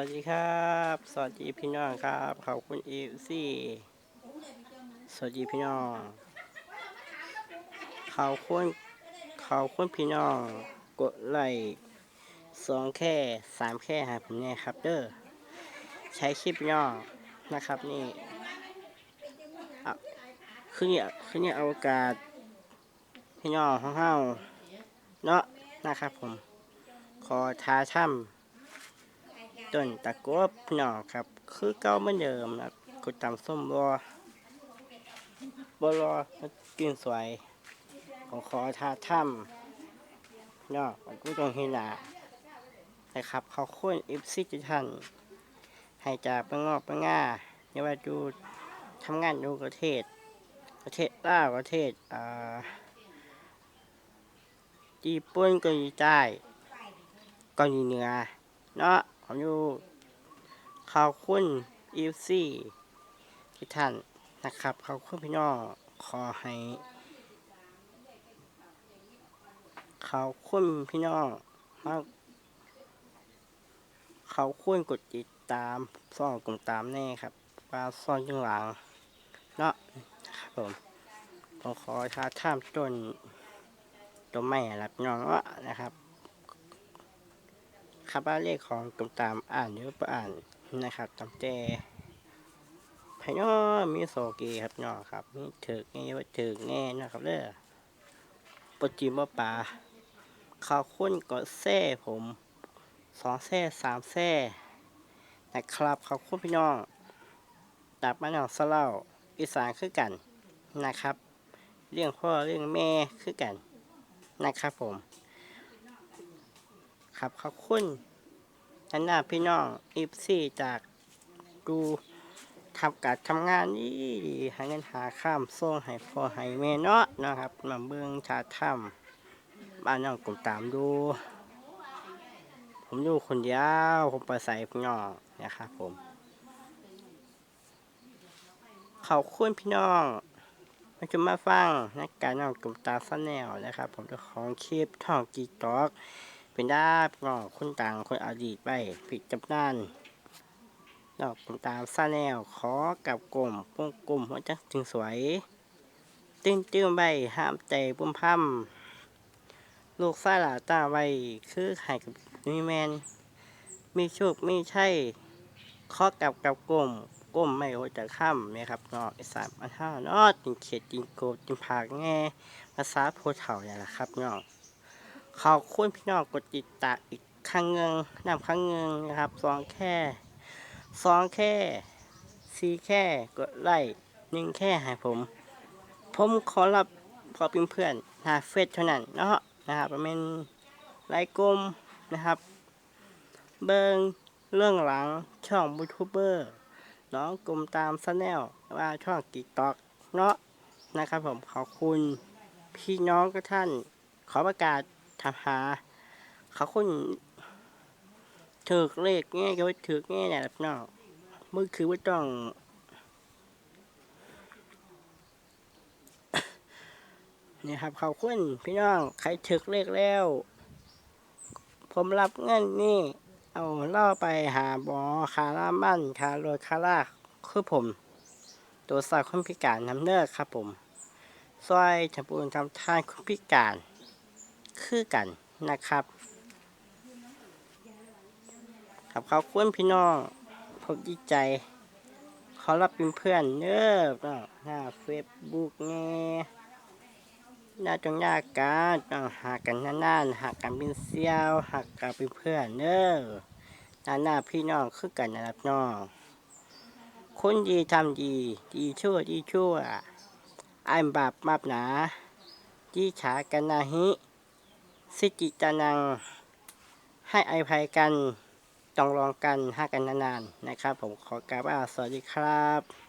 วัสดีครับ สวัสดีพี่น้องครับขอบคุณอีซีสวัสดีพี่น้องขอบคุณขอบคุณพี่น้องกดไลค์สองแค่สามแค่หาผมเนี่ยครับเด้อใช้คลิปย่อนะครับนี่คือเนี่ยคือเนี่ยอวกาศพี่น้องของเฮาเนาะนะครับผม ขอท้าถ้ำ ต้นตะกบหน่อครับ คือเก่าเหมือนเดิมนะกดตามส้มรอบรอกินสวยผมขอทาถ้ำเนาะมันก็ต้องเห็นานะครับเขาค้นอิฟซิจิทันให้จากปังงอกปังง่าเนี่ยว่าดูทำงานดูประเทศ ประเทศลาวประเทศอ่าญี่ปุ่นเกาหลีใต้เกาหลีเหนือเนาะ ผมอยู่ขอบคุณอีฟซี่ทุกท่านนะครับขอบคุณพี่น้องขอให้ขอบคุณพี่น้องมากขอบคุณกดติดตามซ่องกลุ่มตามแน่ครับว่าซ่อนยังหลังเนาะครับผมผมขอท้าท่ามต้นต้นไม้รับน้องว่านะครับ คาบาเลขของกลุ่มตามอ่านหรือบ่อ่านนะครับตามแต่พยอมีโซกีครับน้องครับมีถึกแง่ว่าถึกแง่นะครับเด้อปจิมบ่ปลาข้าวข้นก็แซ่ผมสองแซ่สามแซ่นะครับข้าวข้นพี่น้องตับมะนาวสเล่าอีสานคือกันนะครับ เรื่องพ่อเรื่องแม่คือกันนะครับผม ครับขอบคุณท่านนาพี่น้องอีฟซี่จากดูทำการทำงานนี่ดีหาเงินหาข้ามส่งให้พ่อให้แม่เนาะนะครับมาเบิ่งชาถ้ำบ้านน้องกลุ่มตามดู ผมอยู่คนเดียวผมไปใส่พี่น้องนะครับผมขอบคุณพี่น้องมาจะมาฟังนักการน้องกลุ่มตามสแนวนะครับ ผมเจะของคลิปท่องกีตอก เป็นได้พี่อคนต่างคนอดีตไปผิดจำนานดอกผมตามซาแนวขอกับกลมวงกลมหัวจักจึงสวย ตื้นตื้นใบห้ามใจปุ่มพัมลูกซาหลาตาไว้คือไข่กับมีแมน มีโชคมีใช่ขอกับกับกลมกลมไม่โอจะข้ามไหมครับเนาะไอสามอันห้านาะจิงเขียดจิงโกจิงผากแง่ภาษาโพเถ่าเนี่ยแหละครับเนาะ ขอบคุณพี่น้องกดติดตามอีกครั้งหนึ่งนำครั้งหนึ่งนะครับสองแค่สองแค่สี่แค่กดไลค์หนึ่งแค่ให้ผม ผมขอรับขอเป็นเพื่อนหาเฟซเท่านั้นเนาะนะครับเป็นไลค์กลมนะครับ เบิงเรื่องหลังช่องยูทูบเบอร์น้องกลมตามซแนลว่าช่องติ๊กต็อกเนาะนะครับผมขอบคุณพี่น้องทุกท่านขอประกาศ ทำหาเขาคนถือเลขแง่ก็ว่าถือแง่เนี่ยแหละพี่น้องมือคือว่าต้องนี่ครับเขาคนพี่น้องใครถือเลขแล้ว ผมรับเงินนี่ เอาเล่าไปหาบอคาร่ามันคาโรคาร่าคือผม ตัวสาวคนพิการนำเนิกครับผมซอยทำบุญทำทานคนพิการ คือกันนะครับครับเขาคุ้นพี่น้องผมดีใจขารับเป็นเพื่อนเน้อหน้าเฟซบุ๊กแง่หน้าจงยากกันต้องหากันนานๆหากันเป็นเซี่ยวหากันเป็นเพื่อนเน้อหน้าหน้าพี่น้องคือกันนะครับน้องคนดีทำดี ดีชั่วดีชั่วอันบาปมาบหนาดีฉากันนาฮิ สิจิตานัง ให้อภัยกันต้องรองกันห้ากันนานๆนะครับ ผมขอกราบว่าสวัสดีครับ